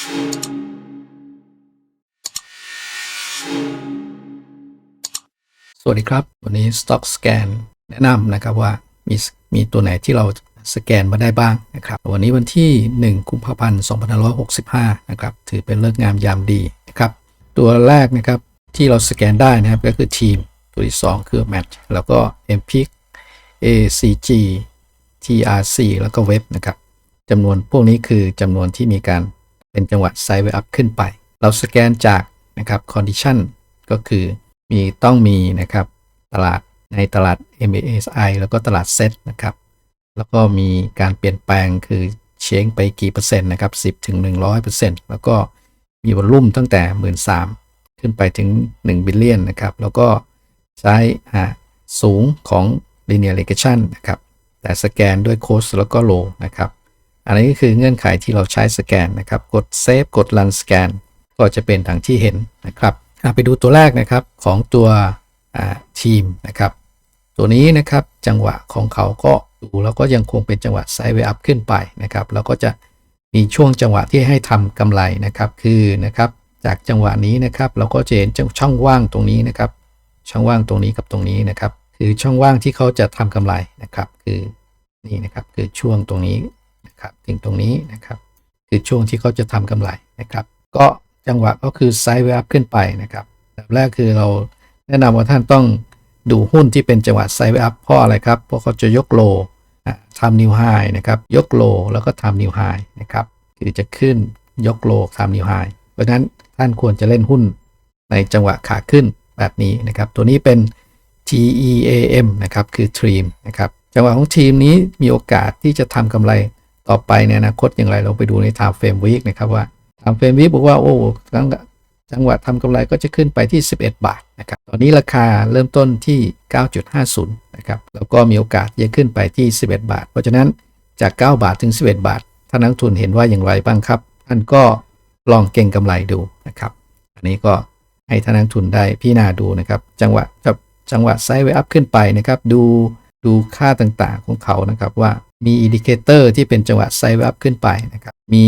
สวัสดีครับ วันนี้ Stock Scan แนะนำนะครับว่ามีมีตัวไหนที่เราสแกนมาได้บ้างนะครับ วันนี้วันที่ 1 กุมภาพันธ์2565 นะครับ ถือเป็นเลิกงามยามดีนะครับ ตัวแรกนะครับที่เราสแกนได้นะครับก็คือทีม ตัวที่ 2 คือ Match แล้วก็ MPIC ACG TRC แล้วก็เว็บนะครับจำนวนพวกนี้คือจำนวนที่มีการ เป็นจังหวะไซด์เวอัพขึ้นไป เราสแกนจากนะครับ condition ก็คือมีต้องมีนะครับตลาดในตลาด MASI แล้วก็ตลาดเซ็ตนะครับ แล้วก็มีการเปลี่ยนแปลงคือเชงไปกี่เปอร์เซ็นต์นะครับ 10ถึง100เปอร์เซ็นต์แล้วก็มีวอลลุ่มตั้งแต่ 1 3ื่นขึ้นไปถึง1บิลเลียนนะครับ แล้วก็ใช้อ่าสูงของ linear regression นะครับ แต่สแกนด้วยโค้ดแล้วก็โลนะครับ อันนี้ก็คือเงื่อนไขที่เราใช้สแกนนะครับ กด Save กด Run Scan ก็จะเป็นดังที่เห็นนะครับไปดูตัวแรกนะครับของตัวทีมนะครับ ตัวนี้นะครับจังหวะของเขาก็ดูแล้วก็ยังคงเป็นจังหวะไซด์เวย์อัพขึ้นไปนะครับแล้วก็จะมีช่วงจังหวะที่ให้ทำกำไรนะครับ คือนะครับจากจังหวะนี้นะครับ เราก็จะเห็นช่องว่างตรงนี้นะครับ ช่องว่างตรงนี้กับตรงนี้นะครับ คือช่องว่างที่เขาจะทำกำไรนะครับ คือนี่นะครับคือช่วงตรงนี้ นะครับถึงตรงนี้นะครับ คือช่วงที่เขาจะทำกำไรนะครับ ก็จังหวะก็คือไซด์เวอัพขึ้นไปนะครับแบบแรกคือเราแนะนำว่าท่านต้องดูหุ้นที่เป็นจังหวะไซด์เวอัพเพราะอะไรครับเพราะเขาจะยกโลทำนิวไฮนะครับ ยกโลแล้วก็ทำนิวไฮนะครับ คือจะขึ้นยกโลทำนิวไฮเพราะฉะนั้นท่านควรจะเล่นหุ้นในจังหวะขาขึ้นแบบนี้นะครับ ตัวนี้เป็น TEAM นะครับ คือ Team นะครับ จังหวะของทีมนี้มีโอกาสที่จะทำกำไร ต่อไปในอนาคตอย่างไรเราไปดูใน Time Frame Week นะครับว่า Time Frame Week บอกว่าโอ้จังจังหวะทำกำไรก็จะขึ้นไปที่ 11 บาทนะครับตอนนี้ราคาเริ่มต้นที่ 9.50นะครับแล้วก็มีโอกาสจะขึ้นไปที่ 11 บาท เพราะฉะนั้นจาก 9 บาทถึง 11 บาทท่านนักทุนเห็นว่าอย่างไรบ้างครับท่านก็ลองเก็งกำไรดูนะครับ อันนี้ก็ให้ท่านนักทุนได้พิจารณาดูนะครับ จังหวะกับจังหวะไซด์เวอัพขึ้นไปนะครับ ดูดูค่าต่างๆของเขานะครับว่า มีอินดิเคเตอร์ที่เป็นจังหวะไซด์เวย์อัพขึ้นไปนะครับ มี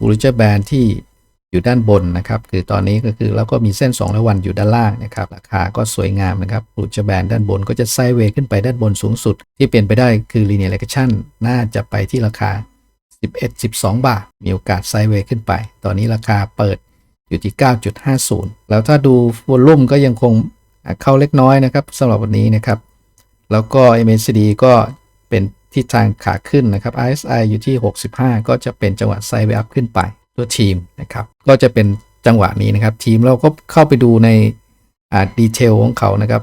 บูลเจอร์แบนที่อยู่ด้านบนนะครับ คือตอนนี้ก็คือแล้วก็มีเส้น2ร้อยวันอยู่ด้านล่างนะครับ ราคาก็สวยงามนะครับบูลเจอร์แบนด้านบนก็จะไซด์เวย์ขึ้นไปด้านบนสูงสุด ที่เป็นไปได้คือ linear regression น่าจะไปที่ราคา 11-12 บาท มีโอกาสไซด์เวย์ขึ้นไป ตอนนี้ราคาเปิดอยู่ที่ 9.50 แล้วถ้าดูวอลลุ่มก็ยังคงเข้าเล็กน้อยนะครับสำหรับวันนี้นะครับ แล้วก็ MACD ก็เป็ ทิศทางขาขึ้นนะครับ RSI อยู่ที่ 65 ก็จะเป็นจังหวะไซด์เวย์อัพขึ้นไปตัวทีมนะครับ ก็จะเป็นจังหวะนี้นะครับ ทีมเราก็เข้าไปดูในอ่าดีเทลของเขานะครับ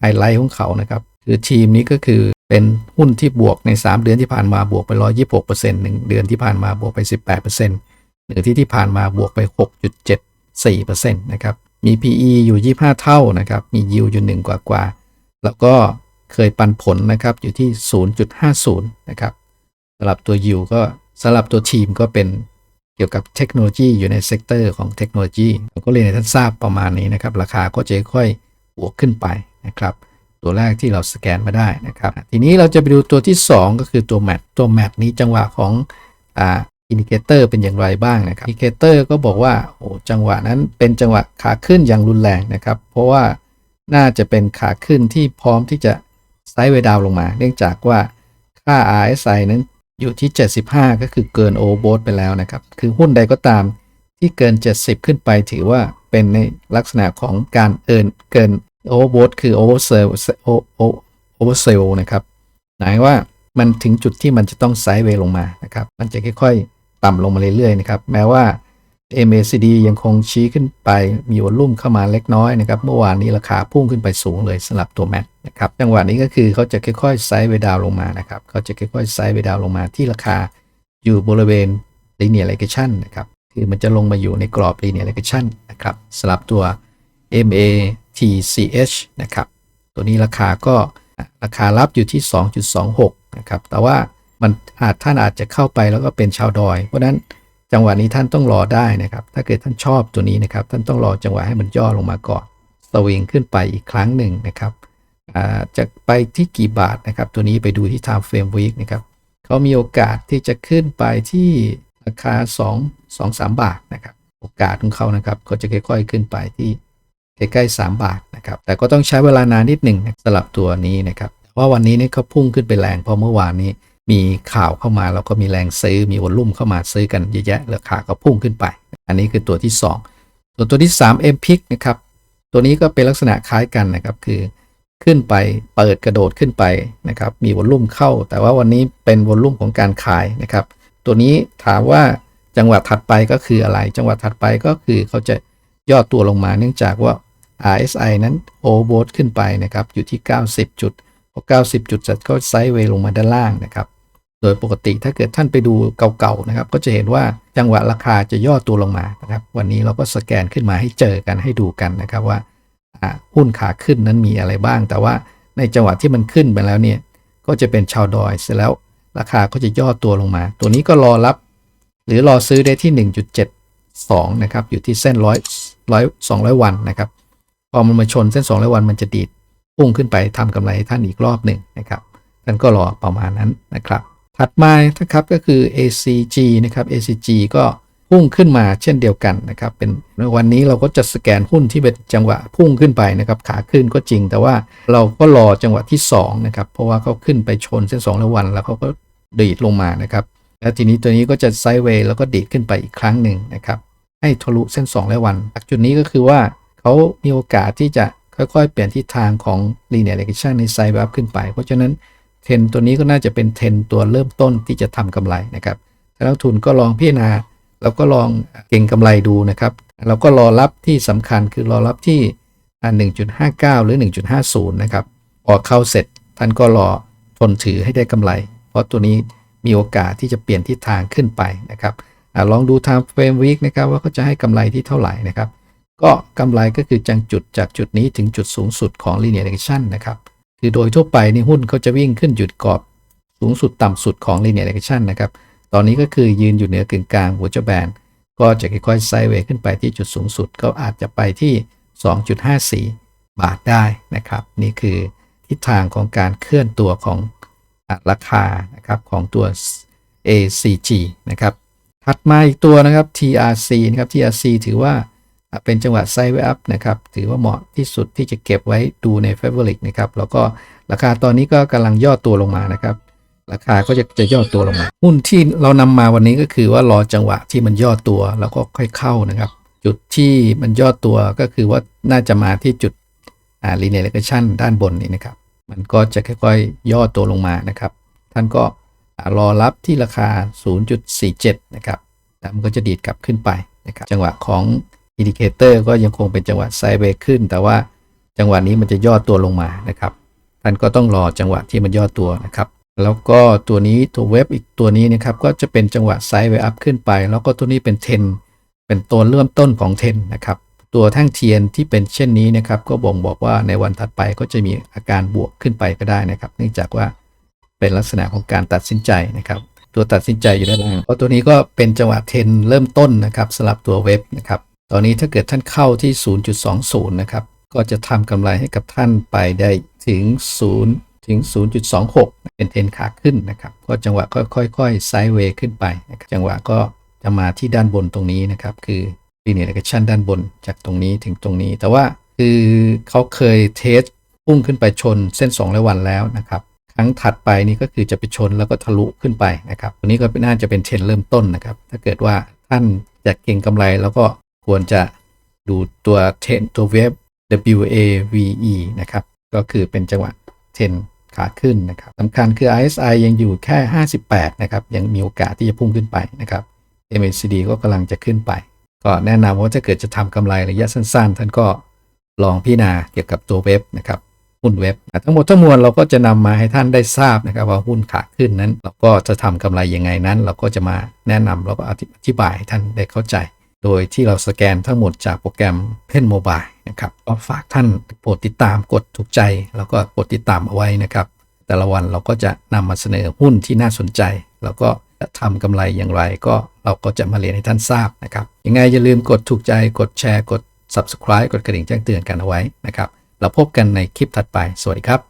ไฮไลท์ของเขานะครับ คือทีมนี้ก็คือเป็นหุ้นที่บวกใน 3 เดือนที่ผ่านมาบวกไป 126%หนึ่งเดือนที่ผ่านมาบวกไป 18%หรือที่ที่ผ่านมาบวกไป 6.74%นะครับ มี PE อยู่ 25 เท่านะครับ มี yield อยู่1กว่ากว่า แล้วก็ เคยปันผลนะครับอยู่ที่ 0.50 นะครับสำหรับตัว yield ก็สำหรับตัวทีมก็เป็นเกี่ยวกับเทคโนโลยีอยู่ในเซกเตอร์ของเทคโนโลยีผมก็เรียนให้ท่านทราบประมาณนี้นะครับ ราคาก็จะค่อยบวกขึ้นไปนะครับ ตัวแรกที่เราสแกนมาได้นะครับ ทีนี้เราจะไปดูตัวที่ 2 ก็คือตัวแมทตัวแมทนี้จังหวะของอ่าอินดิเคเตอร์เป็นอย่างไรบ้างนะครับอินดิเคเตอร์ก็บอกว่าโอ้จังหวะนั้นเป็นจังหวะขาขึ้นอย่างรุนแรงนะครับ เพราะว่าน่าจะเป็นขาขึ้นที่พร้อมที่จะ ไซด์เวดาวลงมา เนื่องจากว่าค่า RSI นั้นอยู่ที่ 75 ก็คือเกินโอเวอร์โบทไปแล้วนะครับ คือหุ้นใดก็ตามที่เกิน 70 ขึ้นไปถือว่าเป็นในลักษณะของการเอินเกินโอเวอร์โบทคือโอเวอร์เซลโอโอเวอร์เซลนะครับหมายว่ามันถึงจุดที่มันจะต้องไซด์เวย์ลงมานะครับ มันจะค่อยๆ ต่ำลงมาเรื่อยๆนะครับ แม้ว่า MACD ยังคงชี้ขึ้นไปมีวอลุ่มเข้ามาเล็กน้อยนะครับเมื่อวานนี้ราคาพุ่งขึ้นไปสูงเลยสำหรับตัวแมทนะครับจังหวะนี้ก็คือเขาจะค่อยๆไซด์เวย์ดาวลงมานะครับเขาจะค่อยๆไซด์เวย์ดาวลงมาที่ราคาอยู่บริเวณ linear regression นะครับคือมันจะลงมาอยู่ในกรอบ linear regression นะครับสำหรับตัว MATCH นะครับตัวนี้ราคาก็ราคารับอยู่ที่ 2.26นะครับแต่ว่ามันอาจท่านอาจจะเข้าไปแล้วก็เป็นชาวดอย เพราะนั้น จังหวะนี้ท่านต้องรอได้นะครับ ถ้าเกิดท่านชอบตัวนี้นะครับ ท่านต้องรอจังหวะให้มันย่อลงมาก่อนสวิงขึ้นไปอีกครั้งหนึ่งนะครับจะไปที่กี่บาทนะครับ ตัวนี้ไปดูที่ time frame week นะครับเขามีโอกาสที่จะขึ้นไปที่ราคา 2 2 3 บาทนะครับ โอกาสของเขานะครับก็จะค่อยๆขึ้นไปที่ใกล้ๆ3บาทนะครับ แต่ก็ต้องใช้เวลานานนิดหนึ่งสำหรับตัวนี้นะครับว่าวันนี้เนี่ยเขาพุ่งขึ้นไปแรงเพราะเมื่อวานนี้ มีข่าวเข้ามาแล้วก็มีแรงซื้อมีวอลลุ่มเข้ามาซื้อกันเยอะแยะราคาก็พุ่งขึ้นไป อันนี้คือตัวที่ 2 ส่วนตัวที่3 m p i c นะครับตัวนี้ก็เป็นลักษณะคล้ายกันนะครับคือขึ้นไปเปิดกระโดดขึ้นไปนะครับมีวอลลุ่มเข้า แต่ว่าวันนี้เป็นวอลลุ่มของการขายนะครับ ตัวนี้ถามว่าจังหวะถัดไปก็คืออะไร จังหวะถัดไปก็คือเขาจะย่อตัวลงมาเนื่องจากว่า RSI นั้นโอเวอร์ขึ้นไปนะครับอยู่ที่ 90 จุดพอ90 จุดจะก็ไซด์เวย์ลงมาด้านล่างนะครับ โดยปกติถ้าเกิดท่านไปดูเก่าๆนะครับ ก็จะเห็นว่าจังหวะราคาจะย่อตัวลงมานะครับ วันนี้เราก็สแกนขึ้นมาให้เจอกันให้ดูกันนะครับว่าหุ้นขาขึ้นนั้นมีอะไรบ้าง แต่ว่าในจังหวะที่มันขึ้นไปแล้วเนี่ยก็จะเป็นชาวดอยเสร็จแล้วราคาก็จะย่อตัวลงมา ตัวนี้ก็รอรับ หรือรอซื้อได้ที่ 1.72 นะครับ อยู่ที่เส้นร้อยร้อยสองร้อยวันนะครับพอมันมาชนเส้น200วันมันจะดีดพุ่งขึ้นไปทำกำไรให้ท่านอีกรอบหนึ่งนะครับท่านก็รอประมาณนั้นนะครับ ถัดมานะครับก็คือ ACG นะครับ ACG ก็พุ่งขึ้นมาเช่นเดียวกันนะครับ เป็นวันนี้เราก็จะสแกนหุ้นที่เป็นจังหวะพุ่งขึ้นไปนะครับขาขึ้นก็จริง แต่ว่าเราก็รอจังหวะที่2นะครับเพราะว่าเขาขึ้นไปชนเส้น2แล้ววัน แล้วเขาก็ดีดลงมานะครับแล้วทีนี้ตัวนี้ก็จะไซด์เวย์แล้วก็ดีดขึ้นไปอีกครั้งหนึ่งนะครับให้ทะลุเส้น2และวันจากจุดนี้ก็คือว่าเขามีโอกาสที่จะค่อยๆ เปลี่ยนทิศทางของ linear regression ในไซด์แบบขึ้นไป เพราะฉะนั้น เทรนตัวนี้ก็น่าจะเป็นเทรนตัวเริ่มต้นที่จะทำกำไรนะครับถ้านักทุนก็ลองพิจารณาแล้วก็ลองเก่งกำไรดูนะครับ เราก็รอรับที่สำคัญคือรอรับที่ 1.59 หรือ 1.50 นะครับพอเข้าเสร็จท่านก็รอทนถือให้ได้กำไร เพราะตัวนี้มีโอกาสที่จะเปลี่ยนทิศทางขึ้นไปนะครับอลองดู time frame week นะครับว่าเขาจะให้กำไรที่เท่าไหร่นะครับ ก็กำไรก็คือจังจุดจากจุดนี้ถึงจุดสูงสุดของ linear regression นะครับ คือโดยทั่วไปนี่หุ้นเขาจะวิ่งขึ้นหยุดกรอบสูงสุดต่ำสุดของ linear regression นะครับ ตอนนี้ก็คือยืนอยู่เหนือกึ่งกลางหัวจะแบน ก็จะค่อยๆไซด์เวย์ขึ้นไปที่จุดสูงสุด ก็อาจจะไปที่ 2.54 บาทได้นะครับ นี่คือทิศทางของการเคลื่อนตัวของราคานะครับของตัว ACG นะครับ ถัดมาอีกตัวนะครับ TRC นะครับ TRC ถือว่า เป็นจังหวะไซด์เวย์อัพนะครับ ถือว่าเหมาะที่สุดที่จะเก็บไว้ดูใน f a v o r i t นะครับ แล้วก็ราคาตอนนี้ก็กำลังย่อตัวลงมานะครับ ราคาก็จะจะย่อตัวลงมา หุ้นที่เรานำมาวันนี้ก็คือว่ารอจังหวะที่มันย่อตัวแล้วก็ค่อยเข้านะครับ จุดที่มันย่อตัวก็คือว่าน่าจะมาที่จุดอ่า linear regression ด้านบนนี้นะครับ มันก็จะค่อยๆ ย่อตัวลงมานะครับ ท่านก็รอรับที่ราคา 0.47 นะครับแล้วมันก็จะดีดกลับขึ้นไปนะครับ จังหวะของ อินดิเคเตอร์ก็ยังคงเป็นจังหวะไซด์เวย์ขึ้น แต่ว่าจังหวะนี้มันจะย่อตัวลงมานะครับ ท่านก็ต้องรอจังหวะที่มันย่อตัวนะครับ แล้วก็ตัวนี้ตัวเว็บอีกตัวนี้นะครับก็จะเป็นจังหวะไซด์เวย์อัพขึ้นไป แล้วก็ตัวนี้เป็นเทนเป็นตัวเริ่มต้นของเทนนะครับ ตัวแท่งเทียนที่เป็นเช่นนี้นะครับ ก็บ่งบอกว่าในวันถัดไปก็จะมีอาการบวกขึ้นไปก็ได้นะครับ เนื่องจากว่าเป็นลักษณะของการตัดสินใจนะครับตัวตัดสินใจอยู่ด้านล่างเพราะตัวนี้ก็เป็นจังหวะเทนเริ่มต้นนะครับสำหรับตัวเว็บนะครับ ตอนนี้ถ้าเกิดท่านเข้าที่ 0.20 นะครับ ก็จะทำกำไรให้กับท่านไปได้ถึง 0 ถึง 0.26 เป็นเทรนขาขึ้นนะครับ ก็จังหวะค่อยๆไซด์เวย์ขึ้นไปนะครับจังหวะก็จะมาที่ด้านบนตรงนี้นะครับ คือ linear regression ด้านบนจากตรงนี้ถึงตรงนี้ แต่ว่าคือเขาเคยเทสพุ่งขึ้นไปชนเส้น2และวันแล้วนะครับ ครั้งถัดไปนี่ก็คือจะไปชนแล้วก็ทะลุขึ้นไปนะครับ ตัวนี้ก็น่าจะเป็นเทรนเริ่มต้นนะครับ ถ้าเกิดว่าท่านจะเก็งกำไรแล้วก็ ควรจะดูตัวเทรนตัวเว็บ WAVE นะครับ ก็คือเป็นจังหวะเทรนขาขึ้นนะครับสำคัญคือ RSI ยังอยู่แค่ 58 นะครับ ยังมีโอกาสที่จะพุ่งขึ้นไปนะครับ MACD ก็กำลังจะขึ้นไป ก็แนะนำว่าถ้าเกิดจะทำกำไรระยะสั้น ๆ ท่านก็ลองพิจารณาเกี่ยวกับตัวเว็บนะครับหุ้นเว็บ ทั้งหมดทั้งมวลเราก็จะนำมาให้ท่านได้ทราบนะครับ ว่าหุ้นขาขึ้นนั้น เราก็จะทำกำไรยังไงนั้น เราก็จะมาแนะนำแล้วก็อธิบายให้ท่านได้เข้าใจ โดยที่เราสแกนทั้งหมดจากโปรแกรมเพนโมบายนะครับก็ฝากท่านโปรดติดตามกดถูกใจ แล้วก็กดติดตามเอาไว้นะครับ แต่ละวันเราก็จะนำมาเสนอหุ้นที่น่าสนใจ แล้วก็จะทำกำไรอย่างไรก็เราก็จะมาเรียนให้ท่านทราบนะครับยังไงอย่าลืมกดถูกใจกดแชร์กด subscribe กดกระดิ่งแจ้งเตือนกันเอาไว้นะครับ เราพบกันในคลิปถัดไป สวัสดีครับ